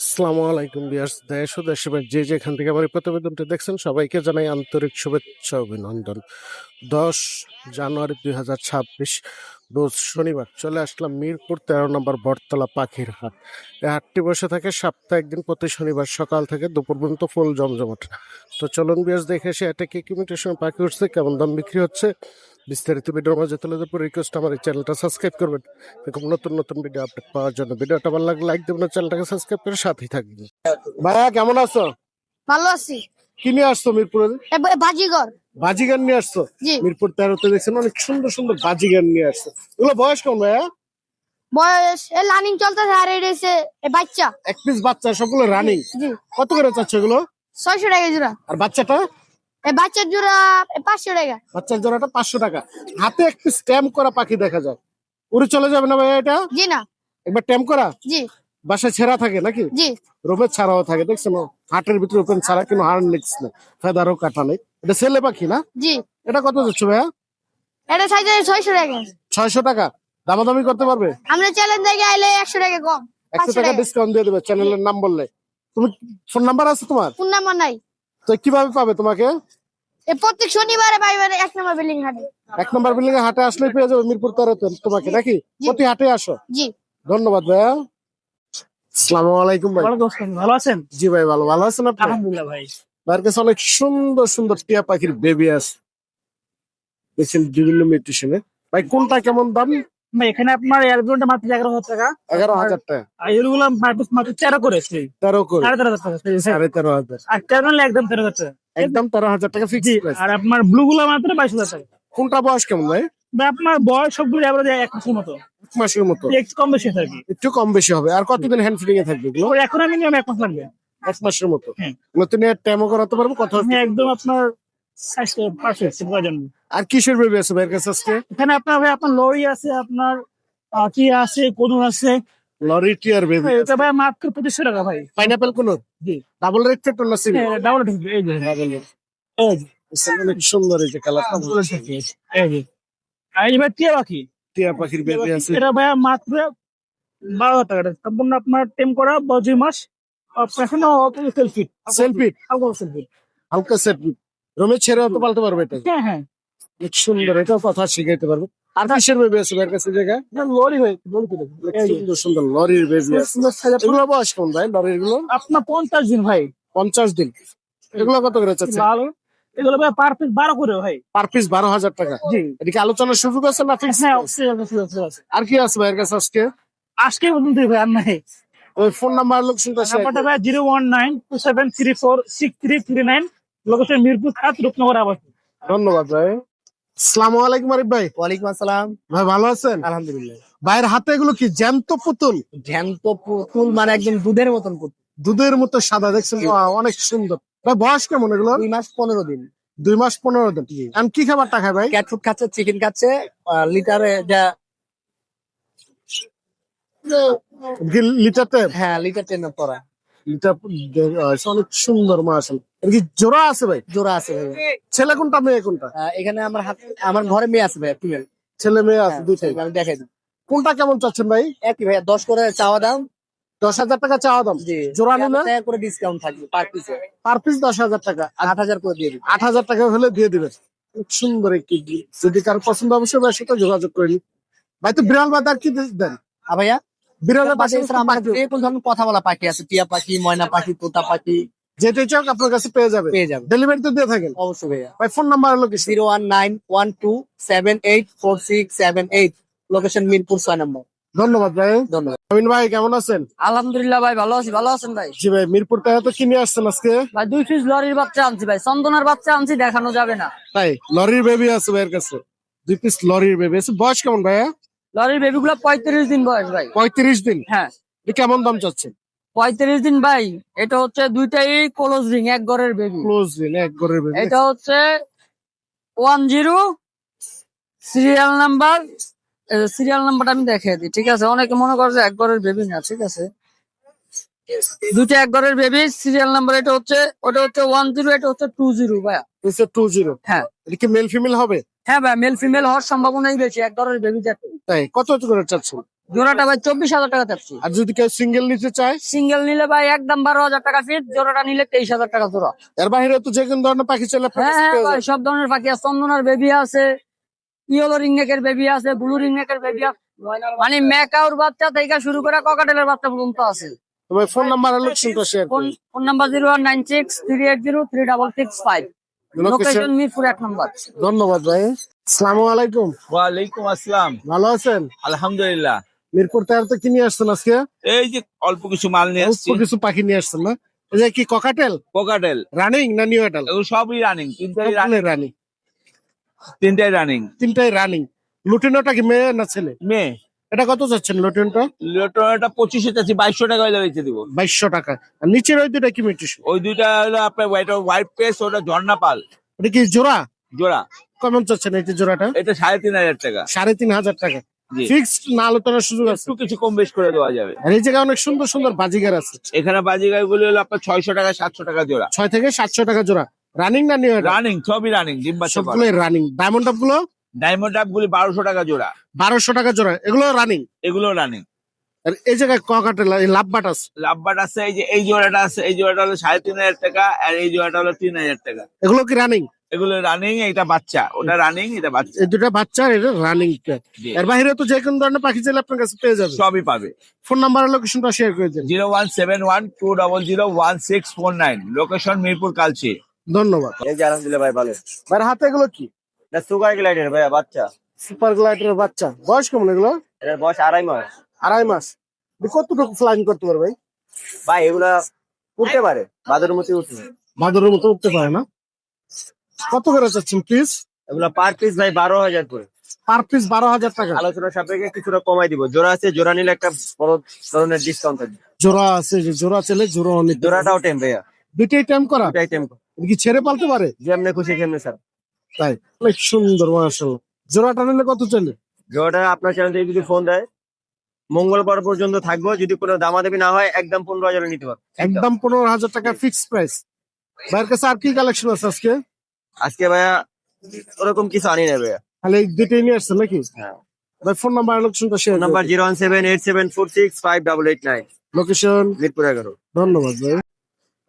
আসসালামু আলাইকুম বিয়ার্স দেশ ও দেশের যে যেখান থেকে আমার প্রতিবেদনটি দেখছেন, সবাইকে জানাই আন্তরিক শুভেচ্ছা অভিনন্দন। দশ জানুয়ারি দুই হাজার ছাব্বিশ, রোজ শনিবার চলে আসলাম মিরপুর, তেরো নম্বর বটতলা পাখির হাট। এই হাটটি বসে থাকে সপ্তাহে একদিন প্রতি শনিবার সকাল থেকে দুপুর পর্যন্ত ফুল জমজমাট। তো চলুন বিয়ার্স দেখে এসে এটা কি সময় পাখি উঠছে, কেমন দাম বিক্রি হচ্ছে বিস্তারিত ভিডিওর মাঝে তুলে দেবো রিকোয়েস্ট আমার এই চ্যানেলটা সাবস্ক্রাইব করবেন। এরকম নতুন নতুন ভিডিও আপডেট পাওয়ার জন্য ভিডিওটা ভালো লাগলে লাইক দেবেন চ্যানেলটাকে সাবস্ক্রাইব করে সাথেই থাকবেন। ভাইয়া কেমন আছো? ভালো আছি। কি নিয়ে আসছো মিরপুরে? বাজিগর। বাজিগান নিয়ে আসছো? মিরপুর তেরোতে দেখছেন অনেক সুন্দর সুন্দর বাজিগান নিয়ে আসছো। এগুলো বয়স কম ভাইয়া? বয়স এ লার্নিং চলতেছে আর এটা হচ্ছে এ বাচ্চা। এক পিস বাচ্চা সবগুলো রানিং কত করে চাচ্ছ এগুলো? ছয়শো টাকা জোড়া। আর বাচ্চাটা? বাচ্চার জোড়া পাঁচশো টাকা। বাচ্চার জোড়াটা পাঁচশো টাকা। হাতে একটু স্ট্যাম্প করা পাখি দেখা যায়। উড়ে চলে যাবে না ভাইয়া এটা? জি না। একবার ট্যাম্প করা? জি। বাসায় ছেঁড়া থাকে নাকি? জি। রোমের ছাড়াও থাকে দেখছেন? হাটের ভিতরে ওপেন ছাড়া কিন্তু হার নিক্স নেই ফেদারও কাটা নেই। এটা ছেলে পাখি না? জি। এটা কত যাচ্ছে ভাইয়া? এটা সাইজ ছয়শো টাকা। ছয়শো টাকা। দামাদামি করতে পারবে? আমরা চ্যালেঞ্জ থেকে আইলে একশো টাকা কম একশো টাকা ডিসকাউন্ট দিয়ে দেবে চ্যানেলের নাম বললে। তুমি ফোন নাম্বার আছে তোমার? কোন নাম্বার নাই। তো কীভাবে পাবে তোমাকে? প্রত্যেক শনিবারে এক নম্বর বিল্ডিং হাটে। এক নম্বর বিল্ডিং এ হাটে আসলেই পেয়ে যাবে মিরপুর তেরোতে তোমাকে নাকি? প্রতি হাটে আসো। জি। ধন্যবাদ ভাইয়া। আসসালামু আলাইকুম ভাই। ওয়ালাইকুম ভালো আছেন? জি ভাই ভালো। ভালো আছেন আপনি? আলহামদুলিল্লাহ ভাই। ভাইয়ের কাছে অনেক সুন্দর সুন্দর টিয়া পাখির বেবি আছে। দেখছেন বিভিন্ন মিউটেশনে ভাই কোনটা কেমন দাম? এখানে আপনার এয়ারগুলোটা মাত্র এগারো হাজার টাকা। এগারো হাজার টাকা। আর এগুলো মাত্র তেরো করেছে তেরো করে। সাড়ে তেরো হাজার টাকা সাড়ে তেরো হাজার। আর তেরো নিলে একদম তেরো হাজার টাকা। একদম তেরো হাজার টাকা ফিক্স আর আপনার ব্লু গুলো মাত্র বাইশ হাজার টাকা। কোনটা বয়স কেমন ভাই? আপনার বয়স সবগুলো এবার এক মাসের মতো। এক মাসের মতো। একটু কম বেশি থাকে আর কি। একটু কম বেশি হবে। আর কতদিন হ্যান্ড ফিডিং এ থাকবে এখন আমি এক মাস লাগবে। এক মাসের মতো। হ্যাঁ। নতুন টাইমও করাতে পারব? কথা আমি একদম আপনার সাইজ পারফেক্ট জন্য আর কিসের বেবি আছে ভাইয়ের কাছে আজকে? এখানে আপনার ভাই আপনার লরি আছে আপনার কি আছে কোন আছে? লরি টিয়ার বেবি এটা ভাই মাত্র পঁচিশশো টাকা ভাই। পাইনাপেল কোন জি। ডাবল রেড ফেট না সিঙ্গেল ডাবল ঢুকবে এই যে এই যে। অনেক সুন্দর এই যে কালারটা এই যে এবার টিয়া পাখি। টিয়া পাখির বেবি আছে। এটা ভাইয়া মাত্র বারো হাজার টাকা। সম্পূর্ণ আপনার টেম করা বা দুই মাস এখনও সেলফি সেলফি হালকা সেলফি হালকা সেট রোমে ছেড়ে তো পাল্টে পারবে এটা। হ্যাঁ হ্যাঁ। সুন্দর এটাও কথা শিখাইতে পারব। আর কিসের বেবি আছে ভাইয়ের কাছে জায়গা লরি সুন্দর সুন্দর লরির বেবি আছে। এগুলো বয়স কোন ভাই লরিরগুলো? আপনার পঞ্চাশ দিন ভাই। পঞ্চাশ দিন। এগুলো কত করে চাচ্ছে এগুলো ভাই পার পিস বারো করে ভাই। পার পিস বারো হাজার টাকা। জি। এদিকে আলোচনার সুযোগ আছে না ফিক্স হ্যাঁ। আর কি আছে ভাইয়ের কাছে আজকে? আজকে বলুন ভাই আর নাই। ওই ফোন নাম্বার লোক শুনতে ভাই zero one nine two seven three four six three three nine. Location Mirpur খাত রূপনগর আবাস। ধন্যবাদ ভাই। আসসালামু আলাইকুম আরিফ ভাই। ওয়ালাইকুম আসসালাম। ভাই ভালো আছেন? আলহামদুলিল্লাহ। ভাইয়ের হাতে এগুলো কি জ্যান্ত পুতুল? জ্যান্ত পুতুল মানে একদম দুধের মতন পুতুল। দুধের মতো সাদা দেখছেন? অনেক সুন্দর। ভাই বয়স কেমন এগুলো? দুই মাস পনেরো দিন। দুই মাস পনেরো দিন। আমি কি খাবারটা খাই ভাই? ক্যাট ফুড খাচ্ছে চিকেন খাচ্ছে আহ, লিটারে যা কি লিটারতে? হ্যাঁ লিটার টেন পড়া। আহ, অনেক সুন্দর কি জোড়া আছে ভাই? জোড়া আছে। ছেলে কোনটা মেয়ে কোনটা? এখানে আমার হাত আমার ঘরে মেয়ে আছে ফিমেল ছেলে মেয়ে আছে দুইটাই। আমি দেখাই দিই। কোনটা কেমন চাচ্ছেন ভাই? একই ভাইয়া দশ করে চাওয়া দাম। দশ হাজার টাকা চাওয়া দাম? জোড়া নিলে? করে ডিসকাউন্ট থাকবে পার পিস পার পিস দশ হাজার টাকা। আট হাজার করে দিয়ে দিই আট হাজার টাকা হলে দিয়ে দিবেন। খুব সুন্দর একটি যদি কারও পছন্দ অবশ্যই ভাইয়ের সাথে যোগাযোগ করে নিন। ভাই তো বিড়াল বাদ আর কি দেন? আর ভাইয়া? বিড়ালের পাশে আমার ধরনের কথা বলা পাখি আছে টিয়া পাখি ময়না পাখি তোতা পাখি। যেটাই চাও আপনার কাছে পেয়ে যাবে। পেয়ে যাবে। ডেলিভারি তো দিয়ে থাকেন। অবশ্যই ভাইয়া। ভাই ফোন নাম্বার হলো কি zero one nine one two seven eight four six seven eight location Mirpur ছয় নম্বর। ধন্যবাদ ভাই। ধন্যবাদ। আমিন ভাই কেমন আছেন? আলহামদুলিল্লাহ ভাই ভালো আছি। ভালো আছেন ভাই? জি ভাই মিরপুর থেকে তো কিনে আসছেন আজকে? ভাই দুই পিস লরির বাচ্চা আনছি ভাই। চন্দনার বাচ্চা আনছি দেখানো যাবে না। তাই লরির বেবি আছে ভাইয়ের কাছে। দুই পিস লরির বেবি আছে। বয়স কেমন ভাইয়া? লরির বেবি গুলো পঁয়ত্রিশ দিন বয়স ভাই। পঁয়ত্রিশ দিন? হ্যাঁ। কেমন দাম চাচ্ছেন? পঁয়ত্রিশ দিন ভাই এটা হচ্ছে দুইটাই ক্লোজ রিং এক ঘরের বেবি ক্লোজ দিন এক ঘরের বেবি এটা হচ্ছে one zero serial number serial নাম্বারটা আমি দেখিয়ে দিই ঠিক আছে? অনেকে মনে করে যে এক ঘরের বেবি না ঠিক আছে? দুইটা এক ঘরের বেবি সিরিয়াল নাম্বার এটা হচ্ছে ওটা হচ্ছে ওয়ান জিরো এটা হচ্ছে টু জিরো ভাইয়া। টু জিরো হ্যাঁ। এটা কি মেল ফিমেল হবে? হ্যাঁ ভাই মেল ফিমেল হওয়ার সম্ভাবনাই বেশি এক ধরনের বেবি যাতে তাই? কত করে চাচ্ছেন জোড়াটা ভাই চব্বিশ হাজার টাকা চাচ্ছি। আর যদি কেউ সিঙ্গেল নিতে চায়? সিঙ্গেল নিলে ভাই একদম বারো হাজার টাকা ফিট জোড়াটা নিলে তেইশ হাজার টাকা জোড়া। এর বাইরে তো যে কোনো ধরনের পাখি চলে হ্যাঁ হ্যাঁ ভাই সব ধরনের পাখি আছে। চন্দনার বেবি আছে ইয়েলো রিংনেকের বেবি আছে ব্লু রিংনেকের বেবি আছে। মানে ম্যাকাউর বাচ্চা থেকে শুরু করে ককাটেলের বাচ্চা পর্যন্ত আছে। Phone number phone number zero one nine six three eight zero three double six five location Mirpur এক নম্বর। ধন্যবাদ ভাই। আসসালামু আলাইকুম। ওয়ালাইকুম আসসালাম। ভালো আছেন? আলহামদুলিল্লাহ। মিরপুর তেরোতে কি নিয়ে আসছেন আজকে? এই যে অল্প কিছু মাল নিয়ে অল্প কিছু পাখি নিয়ে আসছেন না? এই যে কি ককাটেল কোকাটেল রানিং না নিউ এটাল সবই রানিং তিনটাই রানিং রানিং তিনটাই রানিং তিনটাই রানিং লুটিনোটা কি মেয়ে না ছেলে? মেয়ে। এটা কত যাচ্ছেন লুটিনটা? লিওটনটা পঁচিশে চাচ্ছি বাইশশো টাকা হলে বেঁচে দিব। বাইশশো টাকা। আর নিচের ওই দুটা কি ওই দুইটা হলো আপনার হোয়াইট হোয়াইট পেস ওটা ঝর্ণা পাল। এটা কি জোড়া? জোড়া। কেমন চাচ্ছেন এই জোড়াটা? এটা সাড়ে তিন হাজার টাকা। সাড়ে তিন হাজার টাকা। ফিক্সড না আলোচনার সুযোগ আছে? কিছু কম বেশ করে দেওয়া যাবে। আর এই জায়গায় অনেক সুন্দর সুন্দর বাজিগার আছে। এখানে গুলি হলো আপনার ছয়শো টাকা সাতশো টাকা জোড়া। ছয় থেকে সাতশো টাকা জোড়া। রানিং না নিয়ে রানিং সবই রানিং ডিম রানিং ডায়মন্ডগুলো ডায়মন্ড গুলি বারোশো টাকা জোড়া। বারোশো টাকা জোড়া। এগুলো রানিং এগুলো রানিং আর এই জায়গায় লাভবাট আছে? লাভবাট আছে এই যে এই জোড়াটা আছে এই জোড়াটা হলো সাড়ে তিন হাজার টাকা আর এই জোড়াটা হলো তিন হাজার টাকা। এগুলো কি রানিং এগুলো রানিং এটা বাচ্চা। ওটা রানিং এটা বাচ্চা। এই দুটা বাচ্চা আর এটা রানিং এর বাইরে তো যে কোনো ধরনের পাখি চাইলে আপনার কাছে পেয়ে যাবে। সবই পাবে। ফোন নাম্বার আর লোকেশনটা শেয়ার করে দিন। Zero one seven one two double zero one six four nine. Location Mirpur Kalshi. ধন্যবাদ। এই যে আলহামদুলিল্লাহ ভাই ভালো। ভাই হাতে এগুলো কি? এটা সুগার গ্লাইডার ভাইয়া বাচ্চা। সুপার গ্লাইডারের বাচ্চা। বয়স কেমন এগুলো? এটার বয়স আড়াই মাস। আড়াই মাস। কতটুকু ফ্লাইং করতে পারে ভাই? ভাই এগুলা উঠতে পারে। বাদুর মতো উঠতে বাদরের মতো উঠতে পারে না? কত করে চাচ্ছেন প্লিজ এগুলা পার পিস ভাই বারো হাজার করে। পার পিস বারো হাজার টাকা। আলোচনা সাপেক্ষে কিছুটা কমাই দিব। জোড়া আছে জোড়া নিলে একটা বড় ধরনের ডিসকাউন্ট থাকবে। জোড়া আছে জোড়া চলে জোড়া অনেক। জোড়াটাও টেম ভাইয়া। দুইটাই টাইম করা? দুটাই টেম কি ছেড়ে পালতে পারে? যেমনি খুশি কেমনি স্যার তাই? অনেক সুন্দর মাশাআল্লাহ। জোড়াটা নিলে কত চলে জোড়াটা আপনার চ্যানেল থেকে যদি ফোন দেয় মঙ্গলবার পর্যন্ত থাকব। যদি কোনো দামাদামি না হয় একদম পনেরো হাজার নিতে পারব। একদম পনেরো হাজার টাকা ফিক্স প্রাইস ভাইয়ের কাছে আর কি কালেকশন আছে আজকে? আজকে ভাইয়া ওরকম কিছু আনি না ভাইয়া। তাহলে এই দুইটাই নিয়ে আসছেন নাকি? হ্যাঁ। ভাই ফোন নাম্বার লোকেশনটা share number zero one seven eight seven four six five double eight nine location Mirpur এগারো। ধন্যবাদ ভাই।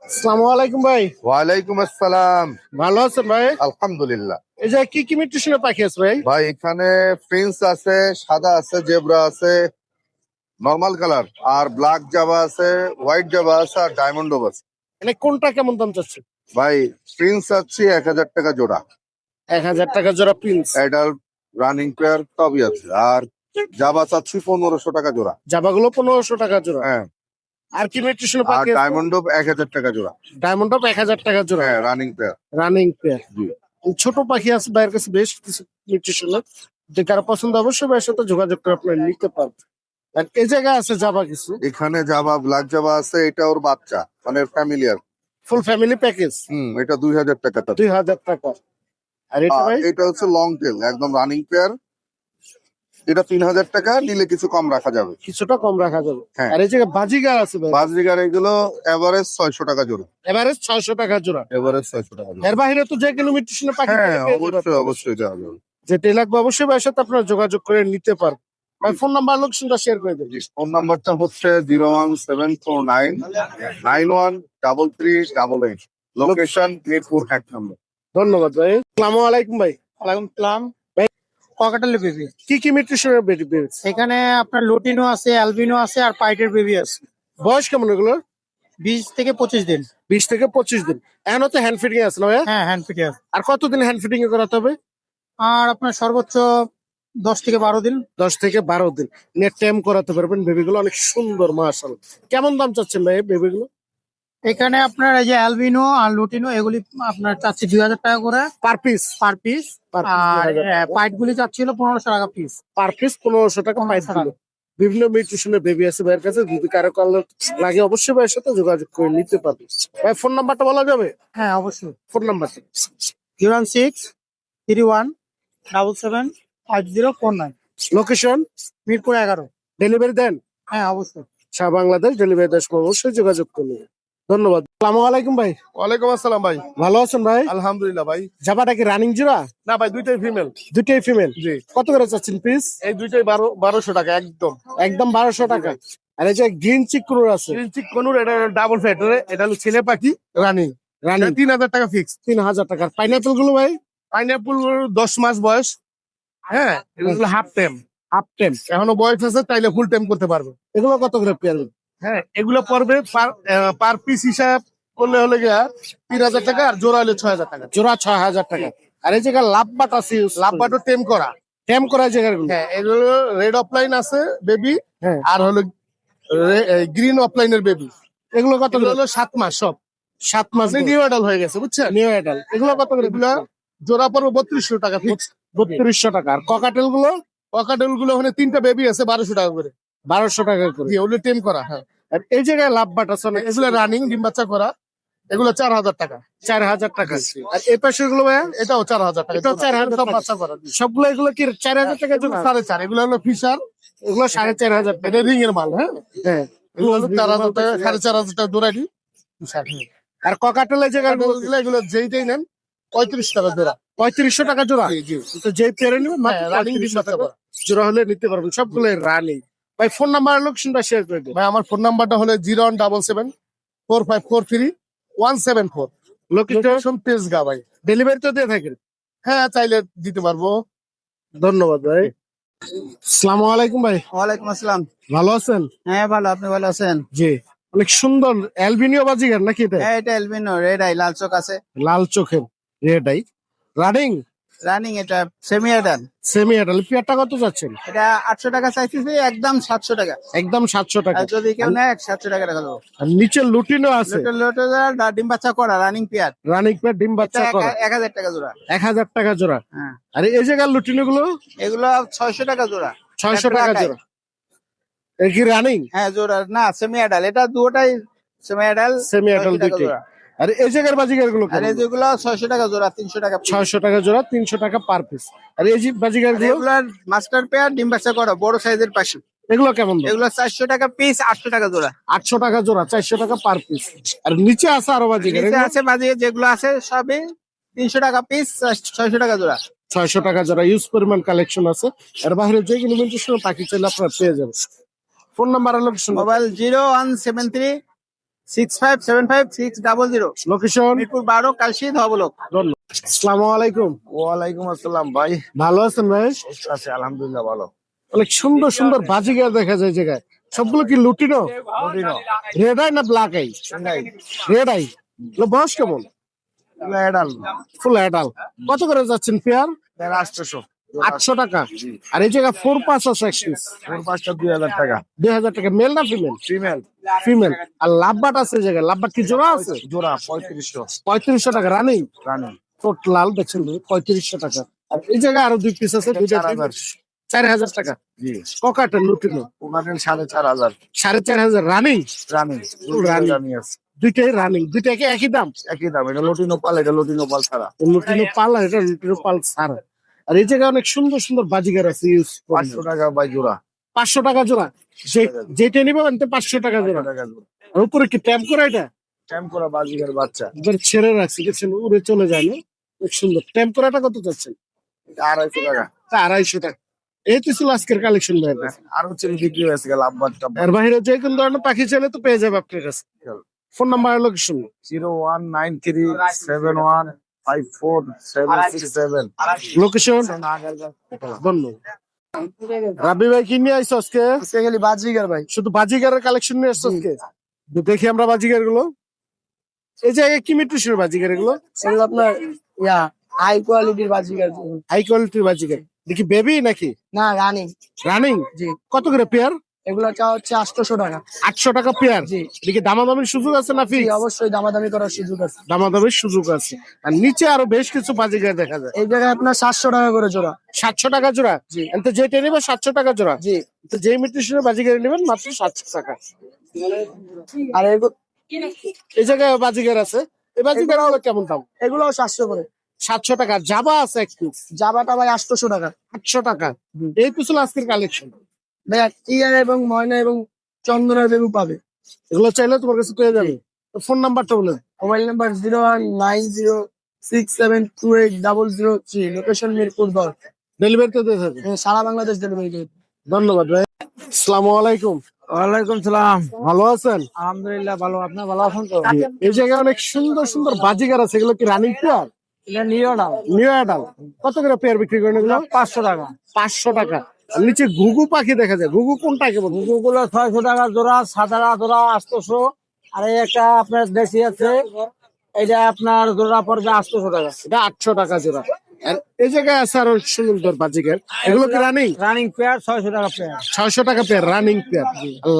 আসসালামু আলাইকুম ভাই। ওয়ালাইকুম আসসালাম। ভালো আছেন ভাই? আলহামদুলিল্লাহ। এই যে কি কি মিউটেশনের পাখি আছে ভাই? ভাই এখানে প্রিন্স আছে সাদা আছে জেব্রা আছে নর্মাল কালার আর ব্ল্যাক জাবা আছে হোয়াইট জাবা আছে আর ডায়মন্ড আছে। মানে কোনটা কেমন দাম চাচ্ছে ভাই প্রিন্স আছে এক হাজার টাকা জোড়া। এক হাজার টাকা জোড়া প্রিন্স অ্যাডাল্ট রানিং পেয়ার সবই আছে। আর জাবা চাচ্ছি পনেরোশো টাকা জোড়া। জাবাগুলো পনেরোশো টাকা জোড়া। হ্যাঁ। আর কি মিউটেশনের আর ডায়মন্ড এক হাজার টাকা জোড়া। ডায়মন্ড অফ এক হাজার টাকা জোড়া। হ্যাঁ রানিং পেয়ার রানিং পেয়ার জি। ছোট পাখি আছে ভাইয়ের কাছে বেশ কিছু মিউটেশনের যে কারও পছন্দ অবশ্যই ভাইয়ের সাথে যোগাযোগ করে আপনারা নিতে পারবেন। আর এই জায়গায় আছে জাবা কিছু? এখানে জাবা ব্ল্যাক জাবা আছে এটা ওর বাচ্চা মানে ফ্যামিলিয়ার ফুল ফ্যামিলি প্যাকেজ হুম এটা দুই হাজার টাকা। দুই হাজার টাকা। আর এটা ভাই? এটা হচ্ছে লং টেল একদম রানিং পেয়ার এটা তিন হাজার টাকা নিলে কিছু কম রাখা যাবে। কিছুটা কম রাখা যাবে। হ্যাঁ। আর এই জায়গায় বাজিগার আছে ভাই। বাজরিগার এগুলো এভারেজ ছয়শো টাকা জোড়া। এভারেজ ছয়শো টাকা জোড়া। এভারেজ ছয়শো টাকা এর বাইরে তো যে কোনো মিউটেশনের পাখি হ্যাঁ অবশ্যই অবশ্যই দেওয়া যাবে যেটাই লাগবে অবশ্যই ভাইয়ের সাথে আপনারা যোগাযোগ করে নিতে পারবেন। ভাই ফোন নাম্বার লোকেশনটা শেয়ার করে দেবেন। ফোন নাম্বারটা হচ্ছে zero one seven four nine nine one double three double eight location Mirpur এক নম্বর ধন্যবাদ ভাই। আসসালামু আলাইকুম ভাই। ওয়ালাইকুম সালাম। ভাই। ককাটালের বেবি। কি কি মিউটেশনের বেবি এখানে আপনার লোটিনো আছে অ্যালবিনো আছে আর পাইটের বেবি আছে। বয়স কেমন এগুলো বিশ থেকে পঁচিশ দিন। বিশ থেকে পঁচিশ দিন। এখন তো হ্যান্ড ফিটিং আছে না হ্যাঁ হ্যান্ড ফিটে আছে। আর কতদিন হ্যান্ড ফিটিং করাতে হবে? আর আপনার সর্বোচ্চ দশ থেকে বারো দিন। দশ থেকে বারো দিন। নেট টাইম করাতে পারবেন বেবিগুলো অনেক সুন্দর মার্শাল কেমন দাম চাচ্ছেন ভাই বেবিগুলো এখানে আপনার এই যে অ্যালবিনো আর লুটিনো এগুলি আপনার চাচ্ছি দুই হাজার টাকা করে। পার পিস পার পিস আর পাইট গুলি চাচ্ছিল পনেরোশো টাকা পিস পার পিস পনেরোশো টাকা পাইপ 1500 দিল বিভিন্ন মিউট্রিশনের বেবি আছে ভাইয়ের কাছে। যদি কারও কালো লাগে অবশ্যই ভাইয়ের সাথে যোগাযোগ করে নিতে পারবে। ভাই ফোন নাম্বারটা বলা যাবে? হ্যাঁ অবশ্যই। ফোন নাম্বারটা zero one six three one double seven five zero four nine. Location Mirpur এগারো। ডেলিভারি দেন? হ্যাঁ অবশ্যই। সারা বাংলাদেশ ডেলিভারি দেশ অবশ্যই যোগাযোগ করুন। ধন্যবাদ। সালামু আলাইকুম ভাই। ওয়ালাইকুম আসসালাম ভাই। ভালো আছেন ভাই? আলহামদুলিল্লাহ ভাই। জামাটা কি রানিং জোড়া? না ভাই দুইটাই ফিমেল দুটাই ফিমেল জি। কত করে চাচ্ছেন পিস এই দুইটাই বারো বারোশো টাকা একদম। একদম বারোশো টাকা। আর এই যে গ্রিন চিকুর আছে। চিক কনুর এটা ডাবল ফ্যাট এটা হলো ছেলে পাখি রানিং রানিং তিন হাজার টাকা ফিক্স তিন হাজার টাকার পাইনাপেলগুলো ভাই? পাইনাপুল দশ মাস বয়স। হ্যাঁ এগুলো হাফ টাইম হাফ টেন এখনও বয়স আছে তাইলে ফুল টাইম করতে পারবে। এগুলো কত করে পেয়ার? হ্যাঁ এগুলো পড়বে পার পিস হিসাব করলে হলে গিয়া তিন হাজার টাকা আর জোড়া হলে ছয় হাজার টাকা। জোড়া ছয় হাজার টাকা। আর এই জায়গায় লাভ বাট আছে লাভবাটো টেম করা। টেম করা জায়গাগুলো। হ্যাঁ এগুলো রেড অফলাইন আছে বেবি হ্যাঁ। আর হলো গ্রিন অফলাইনের বেবি এগুলো কত হলো সাত মাস সব। সাত মাস নিউ অ্যাডাল হয়ে গেছে বুঝছেন? নিউ এডাল এগুলো কত করে? এগুলো জোড়া পড়বে বত্রিশশো টাকা ফিক্স বত্রিশশো টাকা। আর ককাটেলগুলো? পকাটেলগুলো ওখানে তিনটা বেবি আছে বারোশো টাকা করে। বারোশো টাকা করে। ওগুলো টেম করা হ্যাঁ। আর এই জায়গায় লাভ বাট আছে অনেক। এগুলো রানিং ডিম বাচ্চা করা এগুলো চার হাজার টাকা। চার হাজার টাকা। আর এই পাশে গুলো এটাও চার হাজার টাকা। এটাও 4,000 সব টাকা। বাচ্চা করা। সবগুলো এগুলো কি চার হাজার টাকা সাড়ে চার এগুলো হলো ফিশার এগুলো সাড়ে চার হাজার টাকা। এটা রিং এর মাল হ্যাঁ। হ্যাঁ। এগুলো হলো চার হাজার টাকা সাড়ে চার হাজার টাকা। ফিশার আর ককাটেল জায়গায় এগুলো এগুলো যেইটাই নেন পঁয়ত্রিশ টাকা জোড়া। পঁয়ত্রিশশো টাকা জোড়া? তো যে পেরে নেবেন হ্যাঁ, running 35 ডিম বাচ্চা টাকা। করা। জোড়া হলে নিতে পারবেন। সবগুলো রানিং ভাই ফোন নাম্বার লোকেশনটা শেয়ার করে দিন। ভাই আমার ফোন নাম্বারটা হলো zero one double seven four five four three one seven four. Location Tejgaon ভাই। ডেলিভারি তো দিয়ে থাকেন। হ্যাঁ চাইলে দিতে পারব। ধন্যবাদ ভাই। আসসালামু আলাইকুম ভাই। ওয়ালাইকুম আসসালাম। ভালো আছেন? হ্যাঁ ভালো। আপনি ভালো আছেন? জি। অনেক সুন্দর অ্যালবিনিও বাজিগার নাকি এটা? হ্যাঁ এটা এলবিনো রেড আই লাল চোখ আছে। লাল চোখের রেডাই রানিং রানিং এটা সেমি এডাল সেমি এডাল পেয়ারটা কত যাচ্ছেন? এটা আটশো টাকা চাইতেছি একদম সাতশো টাকা। একদম সাতশো টাকা। আর যদি কেউ নেয় সাতশো টাকা রাখা দেবো। আর নিচে লুটিনও আছে। লোটো লোটো ডিম বাচ্চা করা রানিং পেয়ার রানিং পেয়ার ডিম বাচ্চা করা। এক হাজার টাকা জোড়া। এক হাজার টাকা জোড়া। হ্যাঁ। আর এই জায়গার লুটিনো গুলো এগুলো ছয়শো টাকা জোড়া। ছয়শো টাকা জোড়া। এই কি রানিং হ্যাঁ জোড়া। না সেমি এডাল এটা দুটাই সেমি এডাল সেমি এডাল দুইটি আর এই জায়গার বাজিগারগুলো আর যেগুলো ছয়শো টাকা জোড়া তিনশো টাকা piece। ছয়শো টাকা জোড়া তিনশো টাকা পার পিস আর এই যে বাজিগারগুলো মাস্টার পেয়ার ডিম বাচ্চা করা বড় সাইজের পাশে। এগুলো কেমন? এগুলো চারশো টাকা পিস আটশো টাকা জোড়া। আটশো টাকা জোড়া চারশো টাকা পার পিস আর নিচে আছে আরও বাজিগার নিচে আছে বাজিয়ে যেগুলো আছে সবই তিনশো টাকা পিস ছয়শো টাকা জোড়া। ছয়শো টাকা জোড়া ইউজ পরিমাণ কালেকশন আছে। এর বাইরে যে কোনো পাখি চাইলে আপনারা পেয়ে যাবেন। Phone number location mobile zero one seven three six five seven five six double zero location Mirpur বারো কালশি ধবলক আসসালামু আলাইকুম। ওয়ালাইকুম আসসালাম ভাই। ভালো আছেন ভাই? আছে আলহামদুলিল্লাহ ভালো। অনেক সুন্দর সুন্দর দেখা যায় জায়গায়। সবগুলো কি লুটিনো? রেড আই না ব্ল্যাক আই রেড আই বয়স কেমন? ফুল অ্যাডাল কত করে যাচ্ছেন পেয়ার আটশোশো। আটশো টাকা। আর এই জায়গায় ফোর পাঁচ আছে একশিস ফোর পাঁচটা দুই হাজার টাকা। দুই হাজার টাকা। মেল না ফিমেল ফিমেল ফিমেল আর লাভবাট আছে এই জায়গায়। লাভবাট কি জোড়া আছে? জোড়া পঁয়ত্রিশশো। পঁয়ত্রিশশো টাকা। রানিং রানি টোট লাল দেখছেন পঁয়ত্রিশশো টাকা। আর এই জায়গায় আরও দুই পিস আছে দুইটা চার হাজার। টাকা। জি। ককাটের লুটিনো। সাড়ে চার হাজার। সাড়ে চার হাজার। রানিং রানি রানি। রানি আছে। দুইটাই রানিং দুইটা কি একই দাম? একই দাম। এটা লটিনো পাল এটা লটিনো পাল ছাড়া। লুটিনো পাল এটা লুটিনো পাল ছাড়া। আর এই জায়গায় অনেক সুন্দর সুন্দর বাজিগার আছে ইউজ পাঁচশো টাকা বাই জোড়া। পাঁচশো টাকা জোড়া। যে- যেটা নিবে আনতে পাঁচশো টাকা জোড়া। টাকা জোড়া। আর উপরে কি ট্যাম্প করে এটা? টাইম করা বাজিকার বাচ্চা। এবার ছেড়ে রাখছি দেখছেন উড়ে চলে যায় না। খুব সুন্দর। ট্যাম্প করাটা কত চাচ্ছেন? আড়াইশো টাকা। তা আড়াইশো টাকা। এই তো ছিল আজকের কালেকশন ভাইয়ের কাছে। আর বিক্রি হয়েছে গেল এর বাইরে যে কোনো ধরনের পাখি চাইলে তো পেয়ে যাবে আপনার কাছে। Phone number location zero one nine three seven one five four seven six seven location রাবি ভাই কি নিয়ে আইসো আজকে? গেলি বাজিগার ভাই। শুধু বাজিগারের কালেকশন নিয়ে আসছো আজকে? তো দেখি আমরা বাজিগারগুলো এই যে কি মিট্রিসের বাজিগার এগুলো আপনার ইয়া হাই কোয়ালিটির বাজিগার। হাই কোয়ালিটির বাজিগার। দেখি বেবি নাকি? না রানিং রানিং জি। কত করে পেয়ার এগুলো চা হচ্ছে আটশোশো টাকা। আটশো টাকা পেয়ার? জি। দেখি দামাদামির সুযোগ আছে না ফিক্স অবশ্যই দামাদামি করার সুযোগ আছে। দামাদামির সুযোগ আছে। আর নিচে আরও বেশ কিছু বাজিগার দেখা যায়। এই জায়গায় আপনার সাতশো টাকা করে জোড়া। সাতশো টাকা জোড়া? জি। তো যেটা নেবে সাতশো টাকা জোড়া। জি। তো যেই মিট্রিসের বাজিগার নেবেন মাত্র সাতশো টাকা। আর এই জায়গায় বাজিগার আছে। এই বাজিগার কেমন দাম? এগুলো সাতশো করে। সাতশো টাকা। জাবা আছে এক জাবাটা ভাই আটশোশো টাকা। আটশো টাকা। এই পিছু আজকের কালেকশন ভাই টিয়ার এবং ময়না এবং চন্দনের বেবু পাবে। এগুলো চাইলে তোমার কাছে পেয়ে যাবে। ফোন নাম্বারটা বলেন mobile number zero one nine zero six seven two eight double zero three location Mirpur দশ ডেলিভারি তো দিয়ে থাকবেন সারা বাংলাদেশ ডেলিভারি ধন্যবাদ ভাই আসসালামু আলাইকুম। ওয়ালাইকুম সালাম। ভালো আছেন? আলহামদুলিল্লাহ ভালো। আপনার ভালো আছেন তো? এই জায়গায় অনেক সুন্দর সুন্দর বাজিগার আছে। এগুলো কি রানিং পেয়ার এটা নিও না নিউ অ্যাডাল কত করে পেয়ার বিক্রি করেন এগুলো? পাঁচশো টাকা। পাঁচশো টাকা। আর নিচে ঘুঘু পাখি দেখা যায়। ঘুঘু কোনটাকে বলবগুলো ছয়শো টাকা জোড়া সাদা জোড়া আটশোশো। আর এই একটা আপনার দেশি আছে এটা আপনার জোড়া পড়বে আটশোশো টাকা। এটা আটশো টাকা জোড়া। আর এই জায়গায় আছে আরও সুন্দর বাজিগার এগুলো কি রানিং রানিং পেয়ার ছয়শো টাকা পেয়ার ছয়শো টাকা পেয়ার রানিং পেয়ার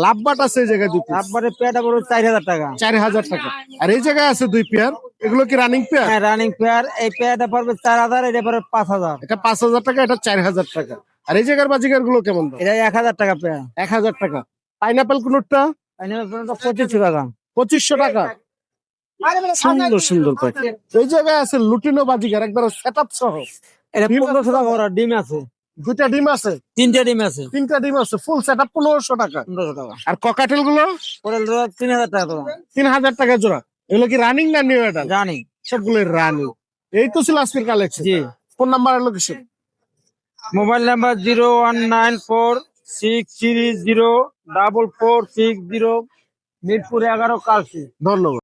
লাভবাট আছে এই জায়গায় দুই পেয়ারটা চার হাজার টাকা। চার হাজার টাকা। আর এই জায়গায় আছে দুই পেয়ার এগুলো কি রানিং পেয়ার হ্যাঁ রানিং পেয়ার এই পেয়ারটা পড়বে চার হাজার এটা পড়বে পাঁচ হাজার। এটা পাঁচ হাজার টাকা এটা চার হাজার টাকা। আর এই জায়গার বাজিগারগুলো কেমন এটা এক হাজার টাকা এক হাজার টাকা। পাইনাপেল কোনটা পঁচিশশো টাকা। পঁচিশশো টাকা? সুন্দর সুন্দর পাখি এই জায়গায় আছে লুটিনো একবার সেট আপ সহ। এটা ডিম পনেরোশো টাকা ওরা ডিম আছে। দুইটা ডিম আছে? তিনটে ডিম আছে। তিনটা ডিম আছে ফুল সেট আপ পনেরোশো টাকা। পনেরোশো টাকা। আর ককাটেলগুলো তিন হাজার টাকা তিন হাজার টাকা জোড়া। এগুলো কি রানিং না নিউ এটা জানি সবগুলো রানিং এই তো ছিল আজকের collection phone number location mobile number zero one nine four six three zero double four six zero Mirpur এগারো কালসি। ধন্যবাদ।